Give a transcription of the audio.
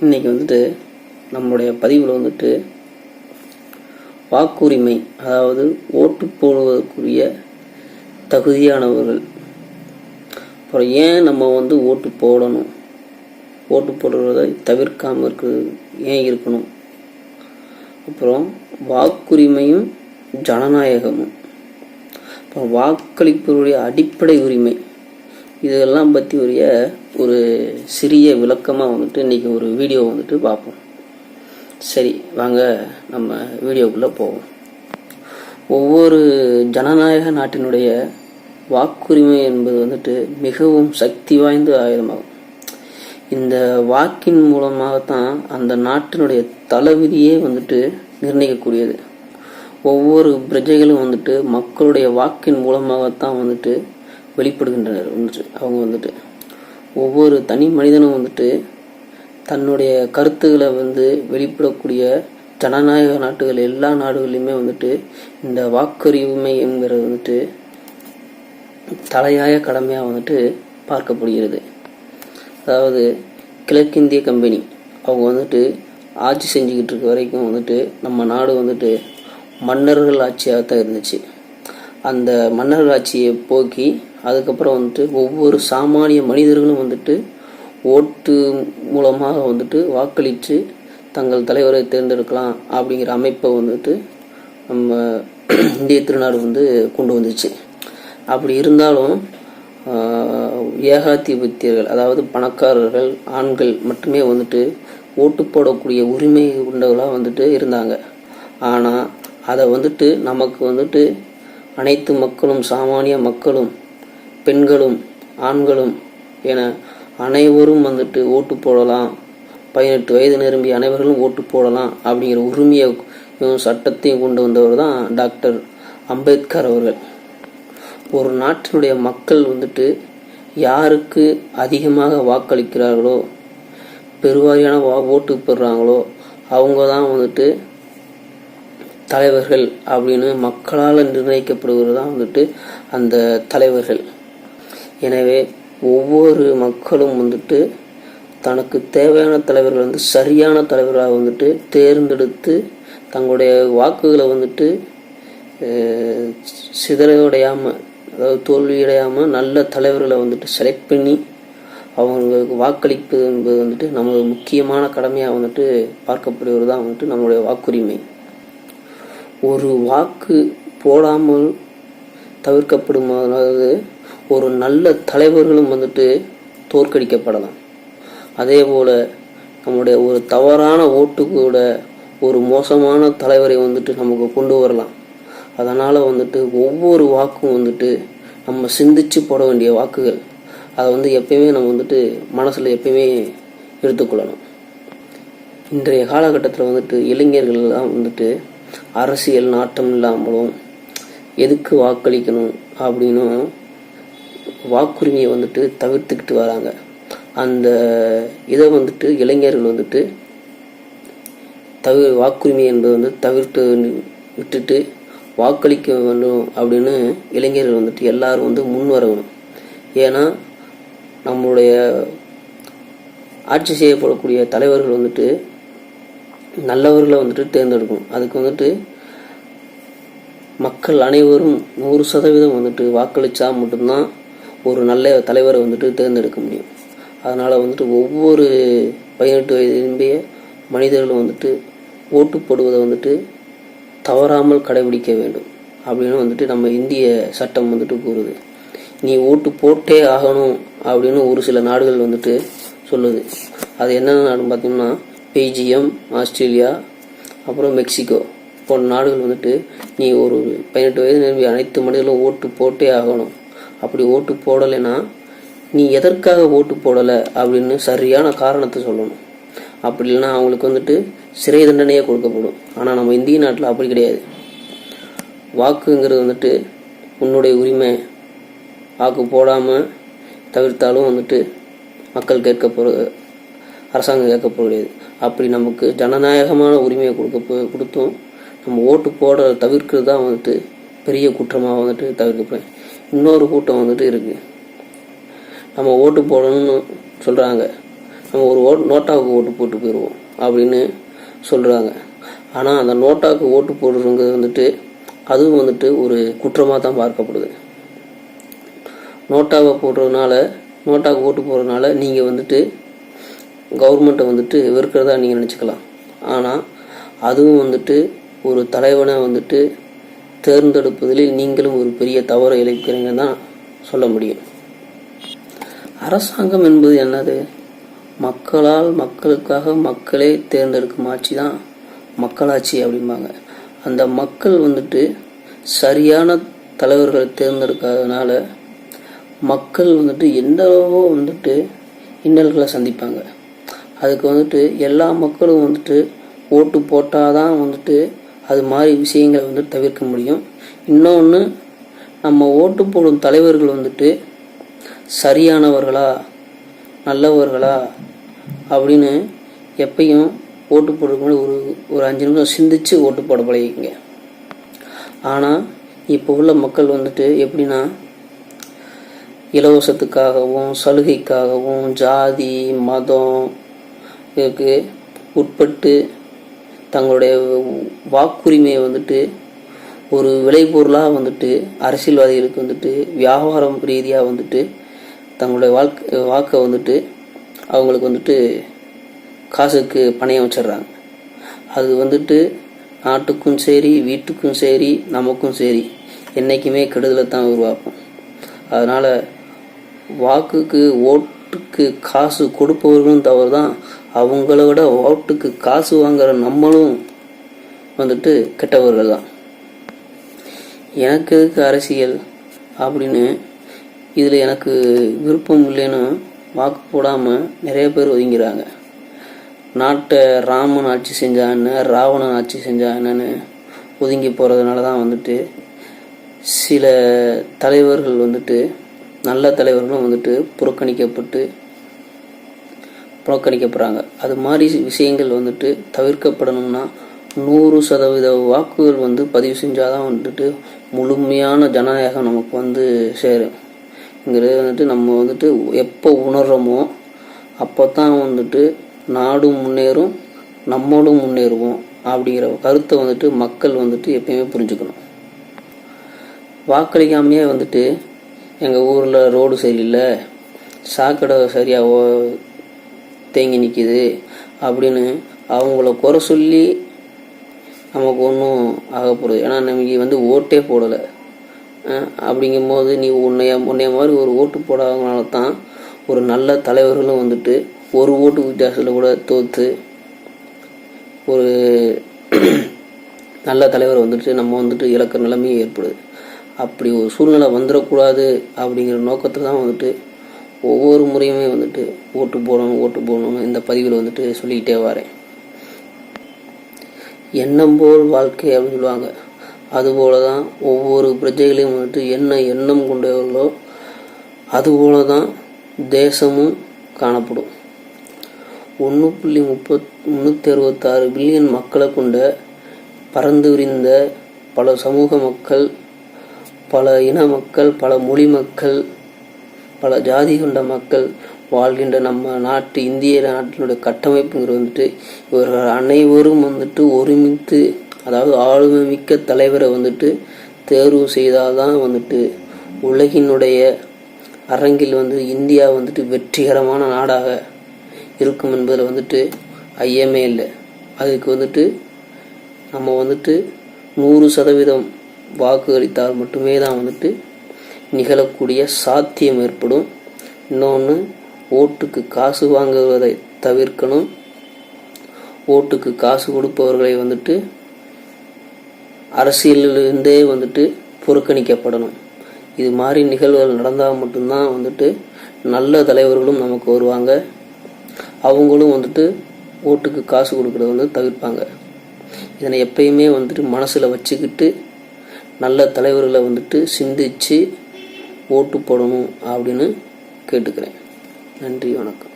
இன்னைக்கு வந்துட்டு நம்முடைய பதிவில் வந்துட்டு வாக்குரிமை அதாவது ஓட்டு போடுவதற்குரிய தகுதியானவர்கள். அப்புறம் ஏன் நம்ம வந்து ஓட்டு போடணும்? ஓட்டு போடுறதை தவிர்க்காமல் இருக்கிறது ஏன் இருக்கணும்? அப்புறம் வாக்குரிமையும் ஜனநாயகமும். அப்புறம் வாக்களிப்பவருடைய அடிப்படை உரிமை. இதெல்லாம் பற்றி உரிய ஒரு சிறிய விளக்கமாக வந்துட்டு இன்றைக்கி ஒரு வீடியோ வந்துட்டு பார்ப்போம். சரி வாங்க நம்ம வீடியோக்குள்ளே போவோம். ஒவ்வொரு ஜனநாயக நாட்டினுடைய வாக்குரிமை என்பது வந்துட்டு மிகவும் சக்தி வாய்ந்த ஆயுதமாகும். இந்த வாக்கின் மூலமாகத்தான் அந்த நாட்டினுடைய தலைவிதியே வந்துட்டு நிர்ணயிக்கக்கூடியது. ஒவ்வொரு பிரஜைகளும் வந்துட்டு மக்களுடைய வாக்கின் மூலமாகத்தான் வந்துட்டு வெளிப்படுகின்றனர். வந்துட்டு அவங்க வந்துட்டு ஒவ்வொரு தனி மனிதனும் வந்துட்டு தன்னுடைய கருத்துக்களை வந்து வெளிப்படக்கூடிய ஜனநாயக நாட்டுகள் எல்லா நாடுகளிலுமே வந்துட்டு இந்த வாக்குரிமை என்கிறது வந்துட்டு தலையாய கடமையாக வந்துட்டு பார்க்கப்படுகிறது. அதாவது கிழக்கிந்திய கம்பெனி அவங்க வந்துட்டு ஆட்சி செஞ்சுக்கிட்டு இருக்க வரைக்கும் வந்துட்டு நம்ம நாடு வந்துட்டு மன்னர்கள் ஆட்சியாக தான் இருந்துச்சு. அந்த மன்னர்கள் ஆட்சியை போக்கி அதுக்கப்புறம் வந்துட்டு ஒவ்வொரு சாமானிய மனிதர்களும் வந்துட்டு ஓட்டு மூலமாக வந்துட்டு வாக்களித்து தங்கள் தலைவரை தேர்ந்தெடுக்கலாம் அப்படிங்கிற அமைப்பை வந்துட்டு நம்ம இந்திய திருநாடு வந்து கொண்டு வந்துச்சு. அப்படி இருந்தாலும் ஏகாதிபத்தியர்கள் அதாவது பணக்காரர்கள் ஆண்கள் மட்டுமே வந்துட்டு ஓட்டு போடக்கூடிய உரிமை கொண்டவர்களாக வந்துட்டு இருந்தாங்க. ஆனால் அதை வந்துட்டு நமக்கு வந்துட்டு அனைத்து மக்களும் சாமானிய மக்களும் பெண்களும் ஆண்களும் என அனைவரும் வந்துட்டு ஓட்டு போடலாம். பதினெட்டு வயது நிரம்பிய அனைவர்களும் ஓட்டு போடலாம் அப்படிங்கிற உரிமையை சட்டத்தையும் கொண்டு வந்தவர் தான் டாக்டர் அம்பேத்கர் அவர்கள். ஒரு நாட்டினுடைய மக்கள் வந்துட்டு யாருக்கு அதிகமாக வாக்களிக்கிறார்களோ பெருவாரியான வா ஓட்டு பெறுறாங்களோ அவங்க தான் வந்துட்டு தலைவர்கள் அப்படின்னு மக்களால் நிர்ணயிக்கப்படுவது தான் வந்துட்டு அந்த தலைவர்கள். எனவே ஒவ்வொரு மக்களும் வந்துட்டு தனக்கு தேவையான தலைவர்கள் வந்து சரியான தலைவர்களாக வந்துட்டு தேர்ந்தெடுத்து தங்களுடைய வாக்குகளை வந்துட்டு சிதறையடையாமல் அதாவது தோல்வியடையாமல் நல்ல தலைவர்களை வந்துட்டு செலக்ட் பண்ணி அவங்களுக்கு வாக்களிப்பது என்பது வந்துட்டு நமது முக்கியமான கடமையாக வந்துட்டு பார்க்கப்படுவது தான் வந்துட்டு நம்மளுடைய வாக்குரிமை. ஒரு வாக்கு போடாமல் தவிர்க்கப்படும்? அதாவது ஒரு நல்ல தலைவர்களும் வந்துட்டு தோற்கடிக்கப்படலாம். அதே போல் நம்முடைய ஒரு தவறான ஓட்டு கூட ஒரு மோசமான தலைவரை வந்துட்டு நமக்கு கொண்டு வரலாம். அதனால் வந்துட்டு ஒவ்வொரு வாக்கும் வந்துட்டு நம்ம சிந்திச்சு போட வேண்டிய வாக்குகள். அதை வந்து எப்பயுமே நம்ம வந்துட்டு மனசில் எப்பயுமே எடுத்துக்கொள்ளணும். இன்றைய காலகட்டத்தில் வந்துட்டு இளைஞர்கள்லாம் வந்துட்டு அரசியல் நாட்டம் இல்லாமலும் எதுக்கு வாக்களிக்கணும் அப்படின்னும் வாக்குரிமையை வந்துட்டு தவிர்த்துக்கிட்டு வராங்க. அந்த இதை வந்துட்டு இளைஞர்கள் வந்துட்டு தவி வாக்குரிமை என்பது வந்து தவிர்த்து விட்டுட்டு வாக்களிக்க வேண்டும் அப்படின்னு இளைஞர்கள் வந்துட்டு எல்லாரும் வந்து முன் வரணும். ஏன்னா நம்மளுடைய ஆட்சி செய்யப்படக்கூடிய தலைவர்கள் வந்துட்டு நல்லவர்களை வந்துட்டு தேர்ந்தெடுக்கணும். அதுக்கு வந்துட்டு மக்கள் அனைவரும் நூறு சதவீதம் வந்துட்டு வாக்களித்தா மட்டும்தான் ஒரு நல்ல தலைவரை வந்துட்டு தேர்ந்தெடுக்க முடியும். அதனால் வந்துட்டு ஒவ்வொரு பதினெட்டு வயது நிரம்பிய மனிதர்களும் வந்துட்டு ஓட்டு போடுவதை வந்துட்டு தவறாமல் கடைபிடிக்க வேண்டும். அப்படின்னு வந்துட்டு நம்ம இந்திய சட்டம் வந்துட்டு கூறுது. நீ ஓட்டு போட்டே ஆகணும் அப்படின்னு ஒரு சில நாடுகள் வந்துட்டு சொல்லுது. அது என்னென்ன நாடுன்னு பார்த்தோம்னா பெய்ஜியம் ஆஸ்திரேலியா அப்புறம் மெக்சிகோ. போன்ற நாடுகள் வந்துட்டு நீ ஒரு பதினெட்டு வயது நிரம்பிய அனைத்து மனிதர்களும் ஓட்டு போட்டே ஆகணும். அப்படி ஓட்டு போடலைன்னா நீ எதற்காக ஓட்டு போடலை அப்படின்னு சரியான காரணத்தை சொல்லணும். அப்படி இல்லைன்னா அவங்களுக்கு வந்துட்டு சிறை தண்டனையே கொடுக்கப்படும். ஆனால் நம்ம இந்திய நாட்டில் அப்படி கிடையாது. வாக்குங்கிறது வந்துட்டு உன்னுடைய உரிமை. வாக்கு போடாமல் தவிர்த்தாலும் வந்துட்டு மக்கள் கேட்க போகிற அரசாங்கம் கேட்க போகிறது அப்படி நமக்கு ஜனநாயகமான உரிமையை கொடுக்க போ- கொடுத்தும் நம்ம ஓட்டு போட தவிர்க்கிறது தான் வந்துட்டு பெரிய குற்றமாக வந்துட்டு தவிர்க்கப்படுறேன் இன்னொரு கூட்டம் வந்துட்டு இருக்குது நம்ம ஓட்டு போடணும்னு சொல்கிறாங்க நம்ம ஒரு ஓட் நோட்டாவுக்கு ஓட்டு போட்டு போயிடுவோம் அப்படின்னு சொல்கிறாங்க ஆனால் அந்த நோட்டாவுக்கு ஓட்டு போடுறவங்க வந்துட்டு அதுவும் வந்துட்டு ஒரு குற்றமாக தான் பார்க்கப்படுது. நோட்டாவை போடுறதுனால நோட்டாவுக்கு ஓட்டு போடுறதுனால நீங்கள் வந்துட்டு கவர்மெண்ட்டை வந்துட்டு வெறுக்கிறதா நீங்கள் நினச்சிக்கலாம். ஆனால் அதுவும் வந்துட்டு ஒரு தலைவனை வந்துட்டு தேர்ந்தெடுப்பதில் நீங்களும் ஒரு பெரிய தவறு இழைக்கிறீங்கன்னு தான் சொல்ல முடியும். அரசாங்கம் என்பது என்னது? மக்களால் மக்களுக்காக மக்களே தேர்ந்தெடுக்கும் ஆட்சி தான் மக்களாட்சி அப்படிம்பாங்க. அந்த மக்கள் வந்துட்டு சரியான தலைவர்களை தேர்ந்தெடுக்காதனால மக்கள் வந்துட்டு எந்தளவோ வந்துட்டு இன்னல்களை சந்திப்பாங்க. அதுக்கு வந்துட்டு எல்லா மக்களும் வந்துட்டு ஓட்டு போட்டால் தான் வந்துட்டு அது மாதிரி விஷயங்களை வந்து தவிர்க்க முடியும். இன்னொன்று நம்ம ஓட்டு போடும் தலைவர்கள் வந்துட்டு சரியானவர்களா நல்லவர்களா அப்படின்னு எப்பயும் ஓட்டு போடுறதுக்கு முன்னாடி ஒரு ஒரு அஞ்சு நிமிஷம் சிந்திச்சு ஓட்டு போட பழகிங்க ஆனால் இப்போ உள்ள மக்கள் வந்துட்டு எப்படின்னா இலவசத்துக்காகவும் சலுகைக்காகவும் ஜாதி மதம் இதுக்கு உட்பட்டு தங்களுடைய வாக்குரிமையை வந்துட்டு ஒரு விளைபொருளாக வந்துட்டு அரசியல்வாதிகளுக்கு வந்துட்டு வியாபாரம் ரீதியாக வந்துட்டு தங்களுடைய வாழ்க்கை வாக்கை வந்துட்டு அவங்களுக்கு வந்துட்டு காசுக்கு பணையம் வச்சிடுறாங்க. அது வந்துட்டு நாட்டுக்கும் சரி வீட்டுக்கும் சரி நமக்கும் சரி என்றைக்குமே கெடுதலை தான் உருவாக்கும். அதனால் வாக்குக்கு ஓட் ஓட்டுக்கு காசு கொடுப்பவர்களும் தவறு தான் அவங்கள விட ஓட்டுக்கு காசு வாங்குற நம்மளும் வந்துட்டு கெட்டவர்கள் தான் எனக்கு எதுக்கு அரசியல் அப்படின்னு இதில் எனக்கு விருப்பம் இல்லைன்னு வாக்கு போடாமல் நிறைய பேர் ஒதுங்கிறாங்க. நாட்டை ராமன் ஆட்சி செஞ்சான்னு ராவணன் ஆட்சி செஞ்சான்னு ஒதுங்கி போகிறதுனால தான் வந்துட்டு சில தலைவர்கள் வந்துட்டு நல்ல தலைவர்களும் வந்துட்டு புறக்கணிக்கப்பட்டு புறக்கணிக்கப்படுறாங்க. அது மாதிரி விஷயங்கள் வந்துட்டு தவிர்க்கப்படணும்னா நூறு சதவீத வாக்குகள் வந்து பதிவு செஞ்சால் தான் வந்துட்டு முழுமையான ஜனநாயகம் நமக்கு வந்து சேரும். இங்கிறது வந்துட்டு நம்ம வந்துட்டு எப்போ உணர்கிறோமோ அப்போ தான் வந்துட்டு நாடும் முன்னேறும் நம்மளும் முன்னேறுவோம் அப்படிங்கிற கருத்தை வந்துட்டு மக்கள் வந்துட்டு எப்பயுமே புரிஞ்சுக்கணும். வாக்களிக்காமையே வந்துட்டு எங்கள் ஊரில் ரோடு சரியில்லை சாக்கடை சரியாக தேங்கி நிற்கிது அப்படின்னு அவங்கள குறை சொல்லி நமக்கு ஒன்றும் ஆகப்படுது ஏன்னா நமக்கு வந்து ஓட்டே போடலை. அப்படிங்கும்போது நீ உன்னைய உன்னைய மாதிரி ஒரு ஓட்டு போடாதனால தான் ஒரு நல்ல தலைவர்களும் வந்துட்டு ஒரு ஓட்டு வித்தியாசத்தில் கூட தோற்று ஒரு நல்ல தலைவர் வந்துட்டு நம்ம வந்துட்டு இழக்கிற நிலைமையும் ஏற்படுது. அப்படி ஒரு சூழ்நிலை வந்துடக்கூடாது அப்படிங்கிற நோக்கத்தில் தான் வந்துட்டு ஒவ்வொரு முறையுமே வந்துட்டு ஓட்டு போடணும் ஓட்டு போடணும் இந்த பதிவில் வந்துட்டு சொல்லிக்கிட்டே வரேன். எண்ணம் போல் வாழ்க்கை அப்படின்னு சொல்லுவாங்க. அதுபோல தான் ஒவ்வொரு பிரஜைகளையும் வந்துட்டு என்ன எண்ணம் கொண்டவர்களோ அதுபோல தான் தேசமும் காணப்படும். ஒன்று புள்ளி முப்பத் முந்நூற்றி அறுபத்தாறு பில்லியன் மக்களை கொண்ட பறந்து விரிந்த பல சமூக மக்கள் பல இன மக்கள் பல மொழி மக்கள் பல ஜாதி கொண்ட மக்கள் வாழ்கின்ற நம்ம நாட்டு இந்திய நாட்டினுடைய கட்டமைப்புங்கிறது வந்துட்டு இவர்கள் அனைவரும் வந்துட்டு ஒருமித்து அதாவது ஆளுமை மிக்க தலைவரை வந்துட்டு தேர்வு செய்தால்தான் வந்துட்டு உலகினுடைய அரங்கில் வந்து இந்தியா வந்துட்டு வெற்றிகரமான நாடாக இருக்கும் என்பதில் வந்துட்டு ஐயமே இல்லை. அதுக்கு வந்துட்டு நம்ம வந்துட்டு நூறு சதவீதம் வாக்களித்தால் மட்டுமே தான் வந்துட்டு நிகழக்கூடிய சாத்தியம் ஏற்படும். இன்னொன்று ஓட்டுக்கு காசு வாங்குவதை தவிர்க்கணும். ஓட்டுக்கு காசு கொடுப்பவர்களை வந்துட்டு அரசியலிலிருந்தே வந்துட்டு புறக்கணிக்கப்படணும். இது மாதிரி நிகழ்வுகள் நடந்தால் மட்டும்தான் வந்துட்டு நல்ல தலைவர்களும் நமக்கு வருவாங்க. அவங்களும் வந்துட்டு ஓட்டுக்கு காசு கொடுக்கறத வந்து தவிர்ப்பாங்க. இதனை எப்பயுமே வந்துட்டு மனசில் வச்சுக்கிட்டு நல்ல தலைவர்களை வந்துட்டு சிந்திச்சு ஓட்டு போடணும் அப்படின்னு கேட்டுக்கிறேன். நன்றி வணக்கம்.